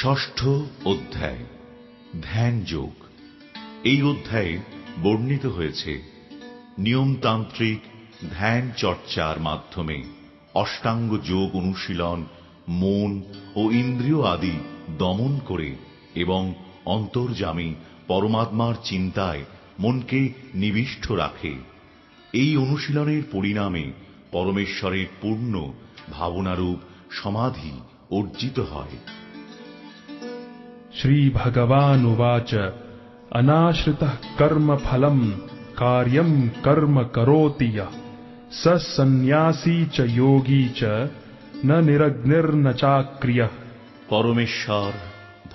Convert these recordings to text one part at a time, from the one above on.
ষষ্ঠ অধ্যায় ধ্যান যোগ এই অধ্যায়ে বর্ণিত হয়েছে, নিয়মতান্ত্রিক ধ্যান চর্চার মাধ্যমে অষ্টাঙ্গ যোগ অনুশীলন, মন ও ইন্দ্রিয় আদি দমন করে এবং অন্তর্জামী পরমাত্মার চিন্তায় মনকে নিবিষ্ট রাখে। এই অনুশীলনের পরিণামে পরমেশ্বরের পূর্ণ ভাবনারূপ সমাধি অর্জিত হয়। श्रीभगवानुवाच अनाश्रितः कर्मफलम् कार्यम् कर्म करोति यः स सन्न्यासी च योगी च न निरग्निर्न चाक्रियः পরমেশ্বর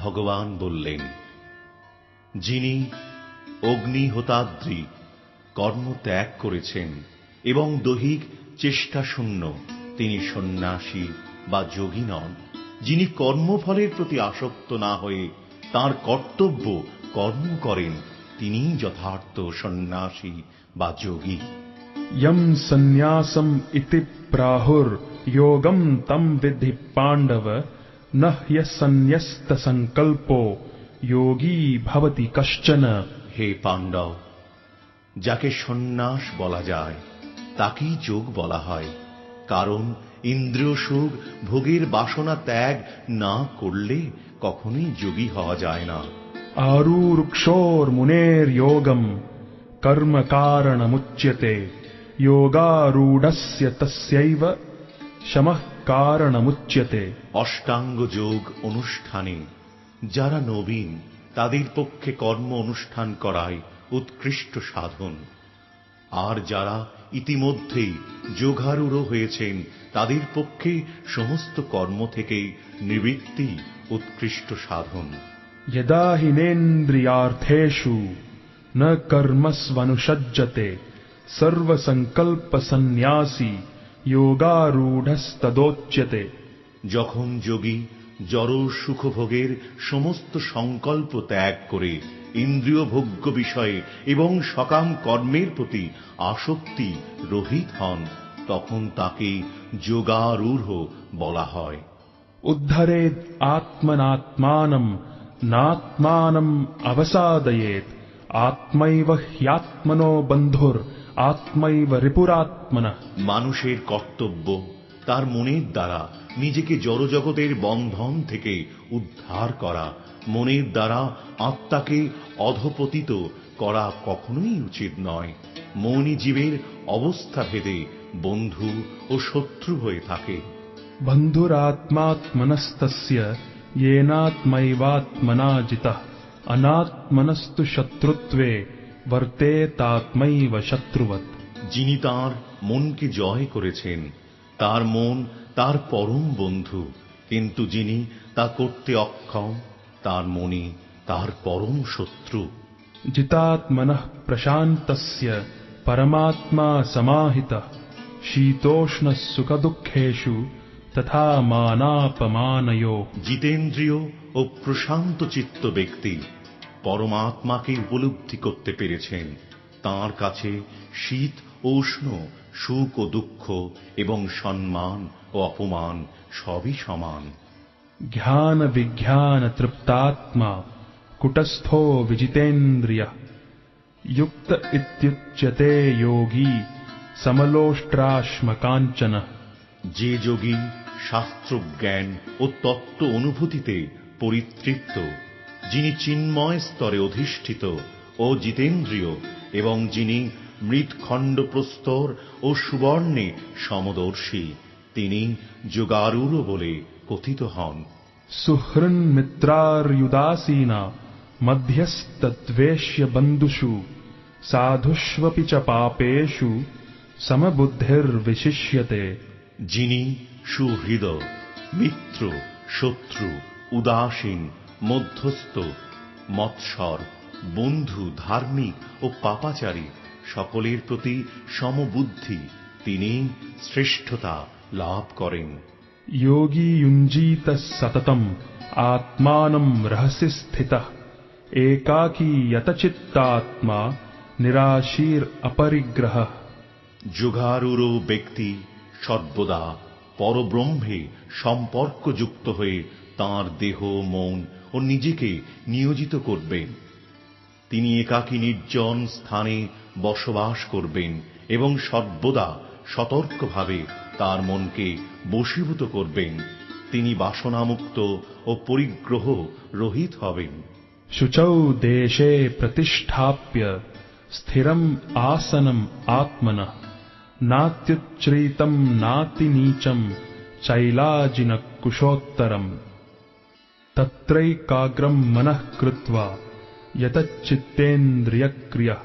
ভগবান বললেন যিনি অগ্নিহোতাদ্রি কর্ম ত্যাগ করেছেন এবং দৈহিক চেষ্টাশূন্য তিনি সন্ন্যাসী বা যোগী নন যিনি কর্মফলের প্রতি আসক্ত না হয়ে তাঁর কর্তব্য কর্ম করেন তিনিই যথার্থ সন্ন্যাসী বা যোগী। ইয়ম সন্ন্যাসম ইতি প্রাহুর যোগম তম বিদ্ধি পাণ্ডব ন সংকল্প সংকল্পো যোগী ভবতি কশ্চন। হে পাণ্ডব যাকে সন্ন্যাস বলা যায় তাকেই যোগ বলা হয় কারণ ইন্দ্রিয় সুখ ভোগের বাসনা ত্যাগ না করলে কখনোই যোগী হওয়া যায় না। আরুরুক্ষোর মুনের যোগম কর্ম কারণ মুচ্যতে যোগারূঢ়স্য তস্যৈব শম কারণ মুচ্যতে অষ্টাঙ্গ যোগ অনুষ্ঠানে যারা নবীন তাদের পক্ষে কর্ম অনুষ্ঠান করায় উৎকৃষ্ট সাধন। আর যারা ইতিমধ্যেই যোগারূঢ় হয়েছেন তাদের পক্ষে সমস্ত কর্ম থেকে নিবৃত্তিই উৎকৃষ্ট সাধন। যদা হিনেন্দ্রিয়ার্থেষু ন কর্মস্বনুসজ্জতে সর্বসংকল্প সন্ন্যাসী যোগারূঢ়স্তদোচ্যতে যখন যোগী জড় সুখভোগের সমস্ত সংকল্প ত্যাগ করে ইন্দ্রিয়ভোগ্য বিষয়ে এবং সকাম কর্মের প্রতি আসক্তি রহিত হন তখন তাকে যোগারূঢ় বলা হয়। উদ্ধারেদ আত্মনাত্মানম নাত্মানম অবসাদয়েত আত্মৈব হ্যাত্মনো বন্ধুর আত্মৈব রিপুরাত্মনা। মানুষের কর্তব্য তার মনের দ্বারা নিজেকে জড়জগতের বন্ধন থেকে উদ্ধার করা মনের দ্বারা আত্মাকে অধপতিত করা কখনোই উচিত নয় মনই জীবের অবস্থা ভেদে বন্ধু ও শত্রু হয়ে থাকে बन्धुरात्मात्मनस्तस्य येनात्मैवात्मना जितः अनात्मनस्तु शत्रुत्वे वर्तेतात्मैव शत्रुवत् যিনি তার মনকে জয় করেছেন তার মন তার পরম বন্ধু কিন্তু যিনি তা করতে অক্ষম তার মনি তার পরম শত্রু। জিতাৎমন প্রশান্ত পরমাত্মা সমাহিত শীতোষ্ণ সুখ দুঃখেশু তথা মানাপমানয়। জিতেন্দ্রীয় ও প্রশান্ত চিত্ত ব্যক্তি পরমাত্মাকে উপলব্ধি করতে পেরেছেন। তার কাছে শীত উষ্ণ সুখ ও দুঃখ এবং সম্মান ও অপমান সবই সমান। ज्ञानविज्ञानतृप्तात्मा कुटस्थो विजितेन्द्रियः युक्त इत्युच्यते योगी समलोष्ट्राश्मकाञ्चनः যে যোগী শাস্ত্র জ্ঞান ও তত্ত্ব অনুভূতিতে পরিতৃপ্ত যিনি চিন্ময় স্তরে অধিষ্ঠিত ও জিতেন্দ্রীয় এবং যিনি মৃৎখণ্ড প্রস্তর ও সুবর্ণে সমদর্শী তিনি যোগারূঢ় বলে কথিত হন സുഹൃന്മിത്രാര്യുദാസീന മധ്യസ്ഥദ്വേഷ്യബന്ധുഷു സാധുഷ്വപി ച പാപേഷു সমবুদ্ধির্বিশিষ্যতে যিনি সুহৃদয় মিত্র শত্রু উদাসীন মধ্যস্থ মৎসর বন্ধু ধার্মিক ও পাপাচারী সকলের প্রতি সমবুদ্ধি, তিনি শ্রেষ্ঠতা লাভ করেন। योगी युञ्जीतः सततम् आत्मानम् रहसि स्थितः एकाकी यतचित्तात्मा निराशीर् যোগারূঢ় ব্যক্তি সর্বদা পরব্রহ্মে সম্পর্কযুক্ত হয়ে তার দেহ মন ও নিজেকে নিয়োজিত করবেন তিনি একাকী নির্জন স্থানে বসবাস করবেন এবং সর্বদা সতর্কভাবে তার মনকে বশীভূত করবেন তিনি বাসনামুক্ত ও পরিগ্রহ রহিত হবেন शुचौ देशे प्रतिष्ठाप्य स्थिरम् आसनम् आत्मनः नात्युच्छ्रितम् नातिनीचम् चैलाजिनकुशोत्तरम् तत्रैकाग्रम् मनः कृत्वा यतच्चित्तेन्द्रियक्रियः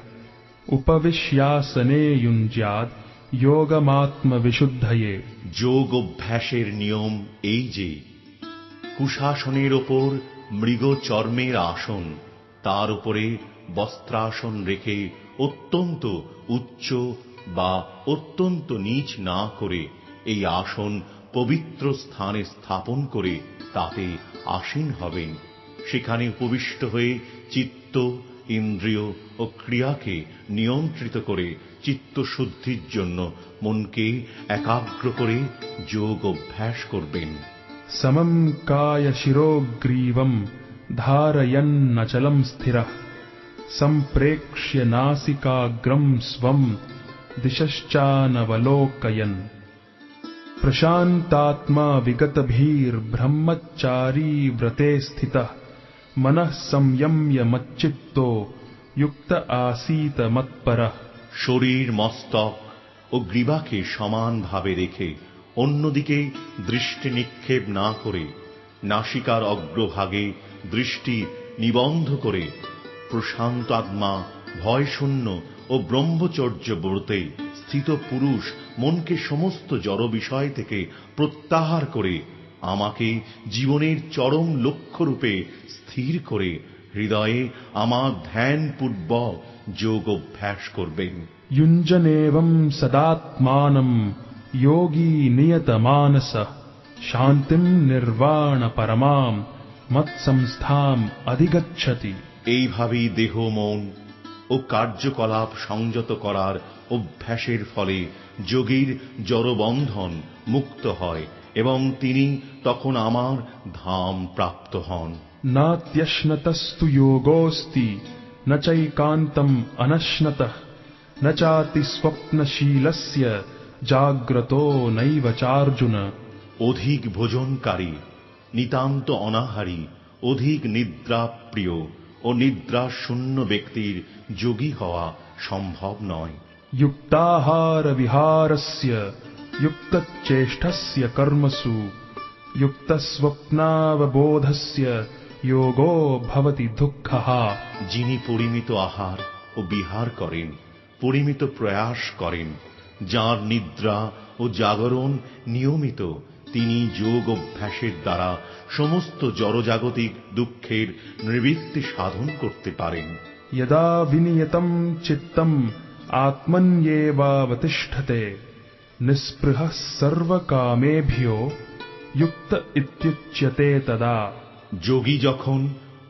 उपविश्यासने युञ्ज्यात् যোগমাত্ম বিশুদ্ধয়ে যোগ অভ্যাসের নিয়ম এই যে, কুশাসনের ওপর মৃগ চর্মের আসন, তার উপরে বস্ত্রাসন রেখে অত্যন্ত উচ্চ বা অত্যন্ত নিচ না করে এই আসন পবিত্র স্থানে স্থাপন করে তাতে আসীন হবেন। সেখানে উপবিষ্ট হয়ে চিত্ত ইন্দ্রিয় ও ক্রিয়াকে নিয়ন্ত্রিত করে চিত্তশুদ্ধির জন্য মনকে একাগ্র করে যোগ অভ্যাস করবেন समम् कायशिरोग्रीवम् धारयन्नचलम् स्थिरः सम्प्रेक्ष्य नासिकाग्रम् स्वम् दिशश्चानवलोकयन् प्रशान्तात्मा विगतभिर्ब्रह्मचारी व्रते स्थितः मनः संयम्य मच्चित्तो युक्त आसीत मत्परः শরীর মস্তক ও গ্রীবাকে সমানভাবে রেখে অন্যদিকে দৃষ্টি নিক্ষেপ না করে নাসিকার অগ্রভাগে দৃষ্টি নিবন্ধ করে প্রশান্ত আত্মা ভয়শূন্য ও ব্রহ্মচর্য ব্রতে স্থিত পুরুষ মনকে সমস্ত জড় বিষয় থেকে প্রত্যাহার করে আমাকে জীবনের চরম লক্ষ্যরূপে স্থির করে হৃদয়ে আমার ধ্যানপূর্বক যোগ অভ্যাস করবেন युञ्जनेवम् सदात्मानम् योगी नियतमानसः शान्तिम् निर्वाणपरमाम् मत्संस्थाम् अधिगच्छति এইভাবেই দেহ মন ও কার্যকলাপ সংযত করার অভ্যাসের ফলে যোগীর জড়বন্ধন মুক্ত হয় এবং তিনি তখন আমার ধাম প্রাপ্ত হন। না ত্যশ্নতস্তু যোগোস্তি না চৈকান্তম অনশ্নত না চাতি স্বপ্নশীলস্য জাগ্রত নৈব চার্জুন। অধিক ভোজনকারী নিতান্ত অনাহারী অধিক নিদ্রাপ্রিয় ও নিদ্রা শূন্য ব্যক্তির যোগী হওয়া সম্ভব নয়। যুক্তাহার বিহারস্য युक्तचेष्टस्य कर्मसु युक्तस्वप्नावबोधस्य योगो भवति दुःखः যিনি পরিমিত আহার ও বিহার করেন পরিমিত প্রয়াস করেন যার নিদ্রা ও জাগরণ নিয়মিত তিনি যোগ অভ্যাসের দ্বারা সমস্ত জড়জাগতিক দুঃখের নিবৃত্তি সাধন করতে পারেন यदा विनियतम् चित्तम् आत्मन्येवावतिष्ठते निःस्पृहः सर्वकामेभ्यो युक्त इत्युच्यते तदा যোগী যখন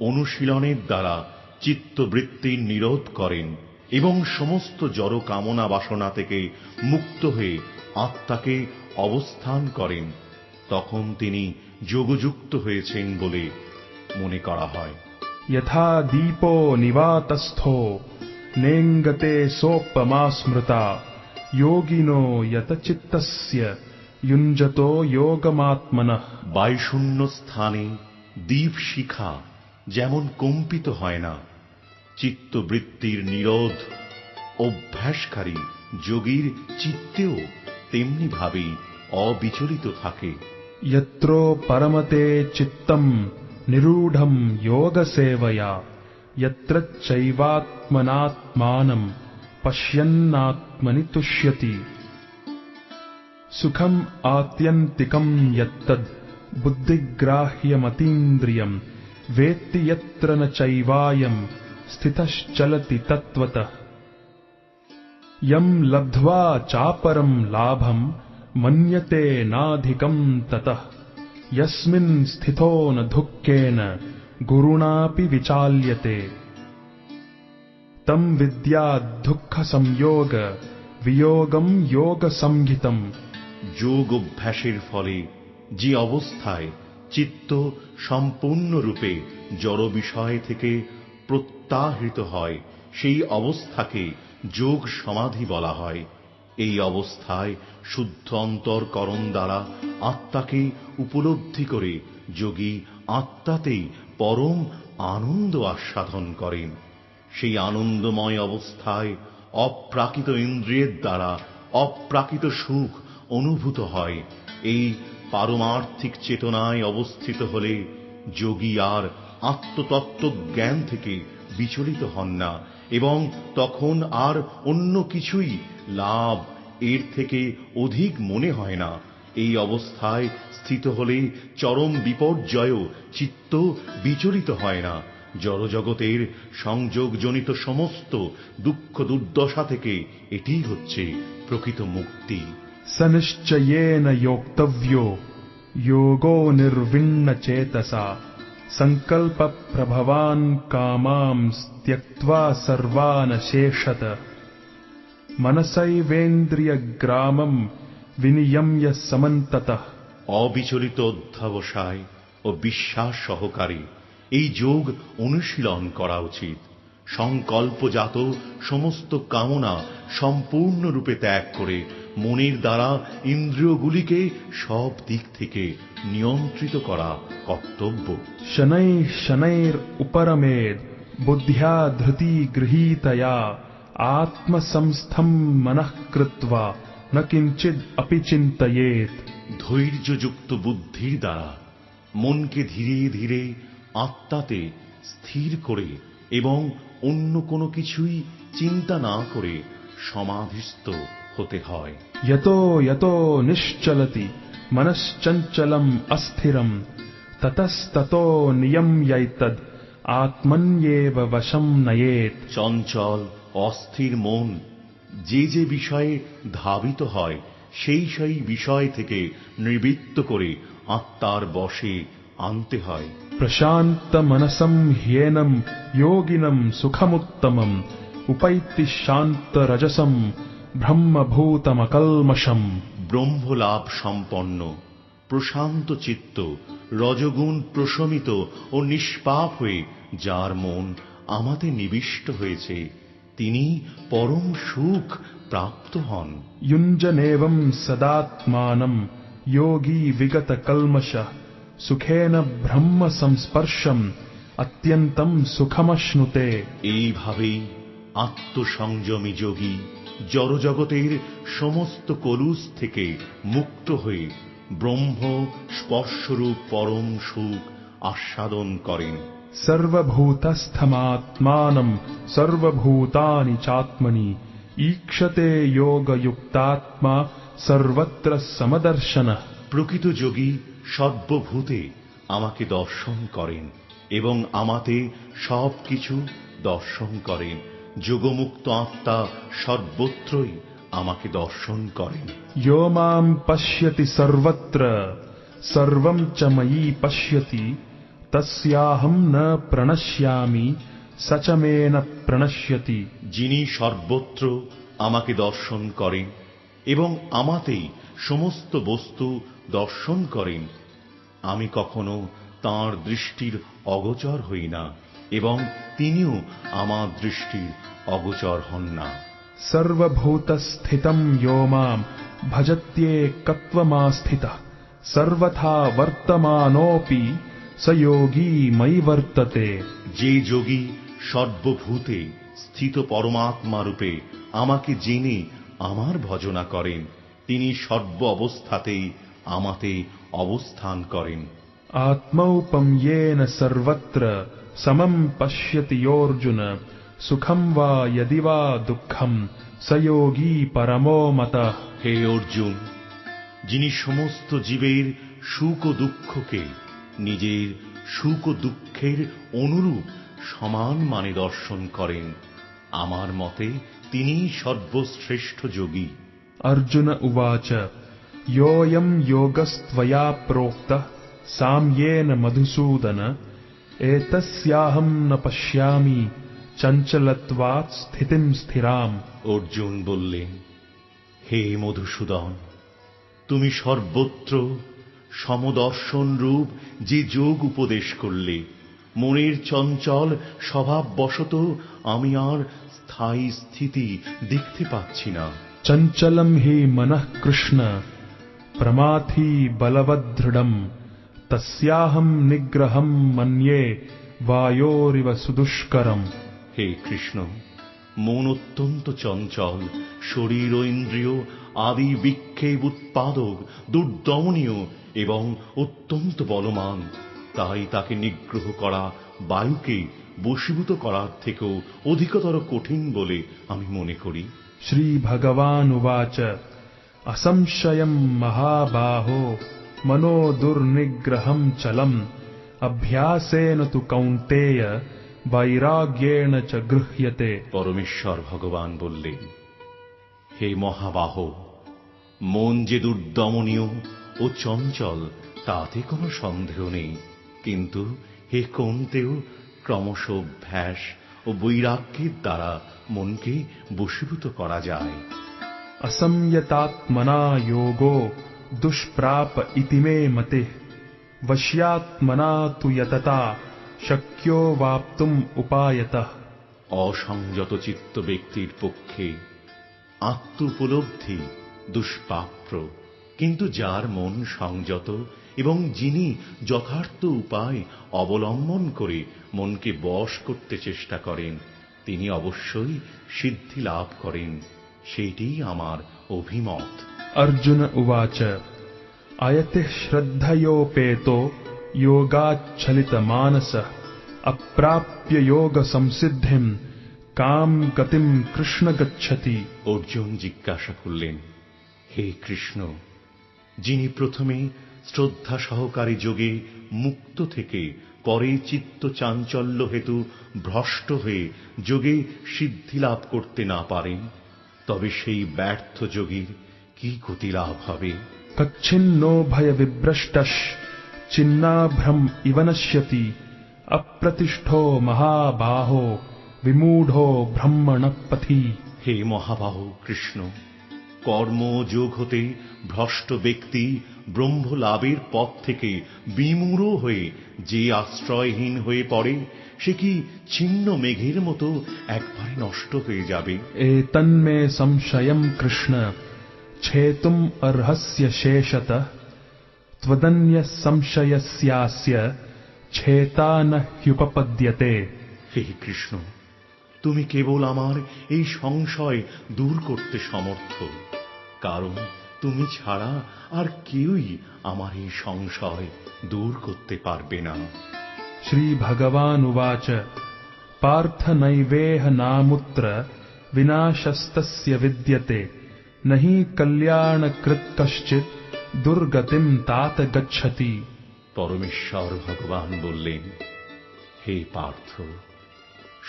অনুশীলনের দ্বারা চিত্তবৃত্তির নিরোধ করেন এবং সমস্ত জড় কামনা বাসনা থেকে মুক্ত হয়ে আত্মাকে অবস্থান করেন তখন তিনি যোগযুক্ত হয়েছেন বলে মনে করা হয় यथा दीपो निवातस्थो नेङ्गते सोपमा स्मृता योगिनो यतचित्तस्य युञ्जतो योगमात्मनः বায়ুশূন্য স্থানে দ্বীপ শিখা যেমন কম্পিত হয় না চিত্তবৃত্তির নিরোধ অভ্যাসকারী যোগীর চিত্তেও তেমনি ভাবেই অবিচলিত থাকে यत्रो परमते चित्तम् निरूढम् योगसेवया यत्र चैवात्मनात्मानम् पश्यन्नात्मनि तुष्यति। सुखम् आत्यन्तिकम् यत्तद् बुद्धिग्राह्यमतीन्द्रियम्, वेत्ति यत्र न चैवायम्, स्थितश्चलति तत्त्वतः। यम् लब्ध्वा चापरम् लाभम्, मन्यते नाधिकम् ततः। यस्मिन् स्थितो न दुःखेन, गुरुणापि विचाल्यते। तम् विद्यात् दुःखसंयोग वियोगम् योगसंहितम् যোগ অভ্যাসের ফলে যে অবস্থায় চিত্ত সম্পূর্ণরূপে জড় বিষয় থেকে প্রত্যাহৃত হয় সেই অবস্থাকে যোগ সমাধি বলা হয় এই অবস্থায় শুদ্ধ অন্তরকরণ দ্বারা আত্মাকে উপলব্ধি করে যোগী আত্মাতেই পরম আনন্দ আস্বাদন করেন সেই আনন্দময় অবস্থায় অপ্রাকৃত ইন্দ্রিয়ের দ্বারা, অপ্রাকৃত সুখ অনুভূত হয়। এই পারমার্থিক চেতনায় অবস্থিত হলে যোগী আর আত্মতত্ত্ব জ্ঞান থেকে বিচলিত হন না এবং তখন আর অন্য কিছুই লাভ এর থেকে অধিক মনে হয় না। এই অবস্থায় স্থিত হলে চরম বিপর্যয়ও চিত্ত বিচলিত হয় না। জড়জগতের সংযোগজনিত সমস্ত দুঃখ দুর্দশা থেকে এটিই হচ্ছে প্রকৃত মুক্তি। সনিশ্চয়েন যোক্তব্যো যোগো নির্বিন্ন চেতসা সংকল্প প্রভবান কামাম ত্যক্তা সর্বান শেষত মনসৈবেন্দ্রিয় গ্রামম বিনিয়ম্য সমন্তত অবিচলিত অধ্যবসায় ও বিশ্বাস সহকারী এই যোগ অনুশীলন করা উচিত। সংকল্পজাত সমস্ত কামনা সম্পূর্ণরূপে ত্যাগ করে মনের দ্বারা ইন্দ্রিয়গুলিকে সব দিক থেকে নিয়ন্ত্রিত করা কর্তব্য। শনৈ শনৈর উপরমে বুদ্ধিয়া ধৃতি গৃহীতয়া আত্মসংস্থম মনঃ কৃত্বা না কিঞ্চিদ অপি চিন্তয়েত। ধৈর্যযুক্ত বুদ্ধির দ্বারা মনকে ধীরে ধীরে আত্মাতে স্থির করে এবং অন্য কোন কিছুই চিন্তা না করে সমাধিস্থ হতে হয়। যত যত নিশ্চলতি মনশ্চঞ্চলম অস্থিরম ততস্ততো নিয়ময়ৈতদ আত্মন্যেব বশম নয়েত। চঞ্চল অস্থির মন যে যে বিষয়ে ধাবিত হয় সেই সেই বিষয় থেকে নিবৃত্ত করে আত্মার বশে আনতে হয়। প্রশান্ত মনসম হিয়েনম যোগিনম সুখমুত্তমম উপৈতি শান্ত রজসম ব্রহ্মভূতম ব্রহ্মভূতমকলমশম। ব্রহ্মলাভ সম্পন্ন প্রশান্ত চিত্ত রজগুণ প্রশমিত ও নিষ্পাপ হয়ে যার মন আমাতে নিবিষ্ট হয়েছে তিনি পরম সুখ প্রাপ্ত হন। ইঞ্জনেবম সদাত্মানম যোগী বিগত কলমশ। সুখেন ব্রহ্ম সংস্পর্শম অত্যন্তম সুখমশ্নুতে এইভাবেই আত্মসংযমী যোগী জড়জগতের সমস্ত কলুষ থেকে মুক্ত হয়ে ব্রহ্ম স্পর্শরূপ পরম সুখ আস্বাদন করেন। সর্বভূতস্থমাত্মানম সর্বভূতানি চাত্মনি ঈক্ষতে যোগযুক্তাত্মা সর্বত্র সমদর্শন। প্রকৃত যোগী সর্বভূতে আমাকে দর্শন করেন এবং আমাতে সবকিছু দর্শন করেন। যোগমুক্ত আত্মা সর্বত্রই আমাকে দর্শন করেন। ইয়ো মাম পশ্যতি সর্বত্র সর্বম চ ময়ী পশ্যতি তস্যাহম ন প্রণশ্যামি সচমেন প্রণশ্যতি। যিনি সর্বত্র আমাকে দর্শন করেন এবং আমাতেই সমস্ত বস্তু দর্শন করেন। আমি কখনো তাঁর দৃষ্টির অগোচর হই না এবং তিনিও আমার দৃষ্টির অগোচর হন না। সর্বভূতস্থিতম ইো মাম ভজত্যেকত্বমাস্থিত সর্বথা বর্তমানোপি সযোগী মই বর্ততে। যে যোগী সর্বভূতে স্থিত পরমাত্মা রূপে আমাকে জেনে আমার ভজনা করেন তিনি সর্ব অবস্থাতেই আমাতে অবস্থান করেন। আত্মৌপম ইয়েন সর্বত্র সমম পশ্যতি অর্জুন সুখম বা যদি বা দুঃখম সয়োগী পরমো মত। হে অর্জুন যিনি সমস্ত জীবের সুখ ও দুঃখকে নিজের সুখ ও দুঃখের অনুরূপ সমান মানে দর্শন করেন আমার মতে তিনি সর্বশ্রেষ্ঠ যোগী। অর্জুন উবাচ योऽयम् योगस्त्वया प्रोक्तः साम्येन मधुसूदन एतस्याहम् न पश्यामि चञ्चलत्वात् स्थितिम् स्थिराम् অর্জুন বললেন হে মধুসূদন তুমি সর্বত্র সমদর্শন রূপ যে যোগ উপদেশ করলে মনের চঞ্চল স্বভাববশত আমি আর স্থায়ী স্থিতি দেখতে পাচ্ছি না चञ्चलं हि मनः कृष्ण प्रमाथि बलवदृढम् तस्याहं निग्रहं मन्ये वायोरिव सुदुष्करम् হে কৃষ্ণ মন অত্যন্ত চঞ্চল শরীর ও ইন্দ্রিয় আদি বিক্ষেপ উৎপাদক দুর্দমনীয় এবং অত্যন্ত বলমান তাই তাকে নিগ্রহ করা বায়ুকে বশীভূত করার থেকেও অধিকতর কঠিন বলে আমি মনে করি श्रीभगवानुवाच असंशयम् महाबाहो मनो दुर्निग्रहम् चलम् अभ्यासेन तु कौन्तेय वैराग्येण च गृह्यते পরমেশ্বর ভগবান বললেন হে মহাবাহ মন যে দুর্দমনীয় ও চঞ্চল তাতে কোনো সন্দেহ নেই কিন্তু হে কোনতেও ক্রমশ অভ্যাস ও বৈরাগ্যের দ্বারা মনকে বশীভূত করা যায় असंयतात्मना योगो दुष्प्राप इति मे मतिः वश्यात्मना तु यतता शक्यो वाप्तुम् उपायतः অসংযত চিত্ত ব্যক্তির পক্ষে আত্ম উপলব্ধি দুষ্প্রাপ্য কিন্তু যার মন সংযত এবং যিনি যথার্থ উপায় অবলম্বন করে মনকে বশ করতে চেষ্টা করেন তিনি অবশ্যই সিদ্ধি লাভ করেন সেটিই আমার অভিমত। অর্জুন উবাচ আয়তে শ্রদ্ধয়োপেত যোগাচ্ছলিত মানস অপ্রাপ্য যোগ সংসিদ্ধিম কাম গতিম কৃষ্ণ গচ্ছতি। অর্জুন জিজ্ঞাসা করলেন হে কৃষ্ণ যিনি প্রথমে শ্রদ্ধা সহকারী যোগে মুক্ত থেকে পরে চিত্ত চাঞ্চল্য হেতু ভ্রষ্ট হয়ে যোগে সিদ্ধি লাভ করতে না পারেন তবে সেই ব্যর্থ যোগীর কি গতিলাভ হবে? কচ্ছিন্ন ভয় বিভ্রষ্ট চিন্নাভ্রম ইবনশ্যতি অপ্রতিষ্ঠ মহাবাহ বিমূঢ় ব্রহ্মণ পথি হে মহাবাহ কৃষ্ণ কর্মযোগ হতে ভ্রষ্ট ব্যক্তি ব্রহ্ম লাভের পথ থেকে বিমূঢ় হয়ে যে আশ্রয়হীন হয়ে পড়ে সে কি ছিন্ন মেঘের মতো একবারে নষ্ট হয়ে যাবে? এ তন্মে সংশয়ম কৃষ্ণ ছেতুম অর্হস্য শেষত ত্বদন্য সংশয়স্যাস্য ছেতা ন হ্যুপপদ্যতে হে কৃষ্ণ তুমি কেবল আমার এই সংশয় দূর করতে সমর্থ কারণ তুমি ছাড়া আর কেউই আমার এই সংশয় দূর করতে পারবে না। श्रीभगवानुवाच पार्थ नैवेह नामुत्र विनाशस्तस्य विद्यते न हि कल्याणकृत् कश्चित् दुर्गतिम् तात गच्छति পরমেশ্বর ভগবান বললেন হে পার্থ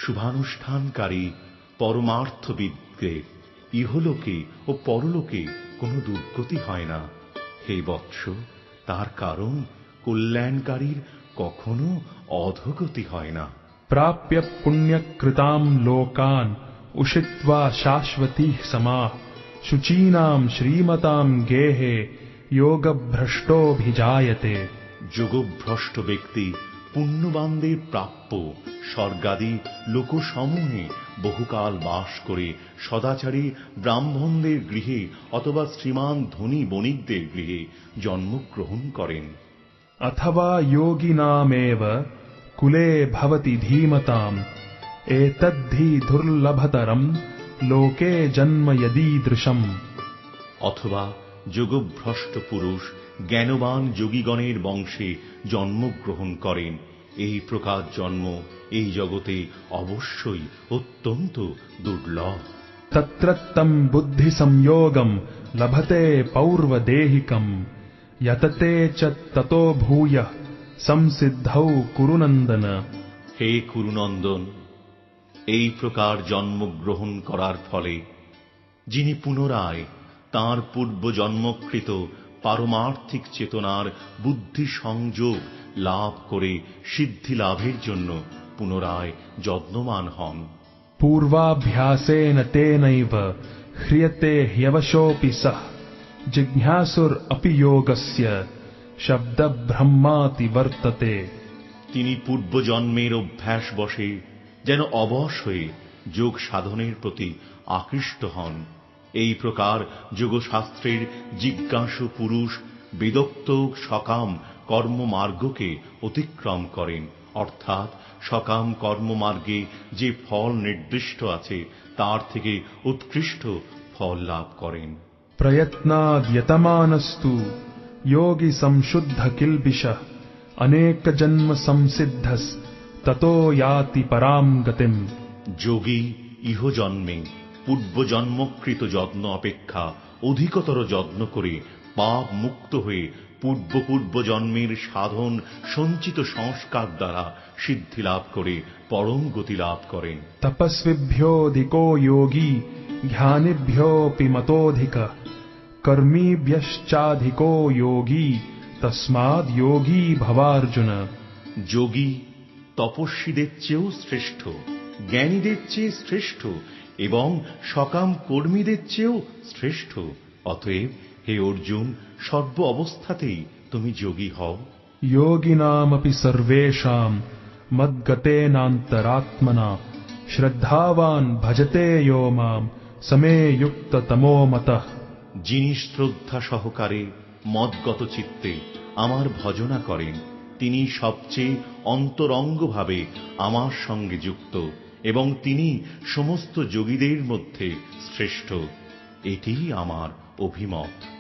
শুভানুষ্ঠানকারী পরমার্থবিদদের ইহলোকে ও পরলোকে কোনো দুর্গতি হয় না হে বৎস তার কারণ কল্যাণকারীর কখনো অধগতি হয় না। প্রাপ্য পুণ্যকৃতাম লোকান উষিত্বা শাশ্বতী সমা শুচীনাম শ্রীমতাম গেহে যোগভ্রষ্টভিজায়তে। যোগভ্রষ্ট ব্যক্তি পুণ্যবানদের প্রাপ্য স্বর্গাদি লোকসমূহে বহুকাল বাস করে সদাচারী ব্রাহ্মণদের গৃহে অথবা শ্রীমান ধনী বণিকদের গৃহে জন্মগ্রহণ করেন। अथवा योगिनामेव कुले भवति धीमताम् एतद्धि दुर्लभतरम् लोके जन्म यदीदृशम् অথবা যোগভ্রষ্ট পুরুষ জ্ঞানবান যোগীগণের বংশে জন্মগ্রহণ করেন এই প্রকার জন্ম এই জগতে অবশ্যই অত্যন্ত দুর্লভ तत्रत्तम् बुद्धिसंयोगम् लभते पौर्वदेहिकम् यतते च ततो भूयः संसिद्धौ कुरु नन्दन হে কুরুনন্দন এই প্রকার জন্মগ্রহণ করার ফলে যিনি পুনরায় তাঁর পূর্ব জন্মকৃত পারমার্থিক চেতনার বুদ্ধি সংযোগ লাভ করে সিদ্ধি লাভের জন্য পুনরায় যত্নমান হন पूर्वाभ्यासेन तेनैव ह्रियते ह्यवशोऽपि জিজ্ঞাসুর অপিয়োগস্য শব্দ ব্রহ্মাতি বর্ততে তিনি পূর্বজন্মের অভ্যাস বসে যেন অবশ হয়ে যোগ সাধনের প্রতি আকৃষ্ট হন। এই প্রকার যোগশাস্ত্রের জিজ্ঞাসু পুরুষ বেদোক্ত সকাম কর্মমার্গকে অতিক্রম করেন। অর্থাৎ সকাম কর্মমার্গে যে ফল নির্দিষ্ট আছে, তার থেকে উৎকৃষ্ট ফল লাভ করেন। प्रयत्नाद्यतमानस्तु योगि संशुद्ध किल्बिषः अनेक जन्म संसिद्धस ततो याति पराम गतिम যোগী ইহজন্মে পূর্বজন্মকৃত যত্ন অপেক্ষা অধিকতর যত্ন করে পাপ মুক্ত হয়ে পূর্ব পূর্ব জন্মের সাধন সঞ্চিত সংস্কার দ্বারা সিদ্ধি লাভ করে পরম গতি লাভ করেন তপস্বিভ্যোধিকো যোগী ধ্যানেভ্যোপি মতোধিক কর্মীভ্যশ্চাধিকো যোগী তসমাদ যোগী ভবার্জুন। যোগী তপস্বীদের চেয়েও শ্রেষ্ঠ জ্ঞানীদের চেয়ে শ্রেষ্ঠ এবং সকাম কর্মীদের চেয়েও শ্রেষ্ঠ অতএব হে অর্জুন সর্ব অবস্থাতেই তুমি যোগী হও। যোগিনামপি সর্বেশাম মদ্গতেনান্তরাত্মনা শ্রদ্ধাবান ভজতে ইয়ো মাম সমে যুক্ত তমো মত যিনি শ্রদ্ধা সহকারে মদগত চিত্তে আমার ভজনা করেন তিনি সবচেয়ে অন্তরঙ্গভাবে আমার সঙ্গে যুক্ত এবং তিনি সমস্ত যোগীদের মধ্যে শ্রেষ্ঠ। এটিই আমার অভিমত।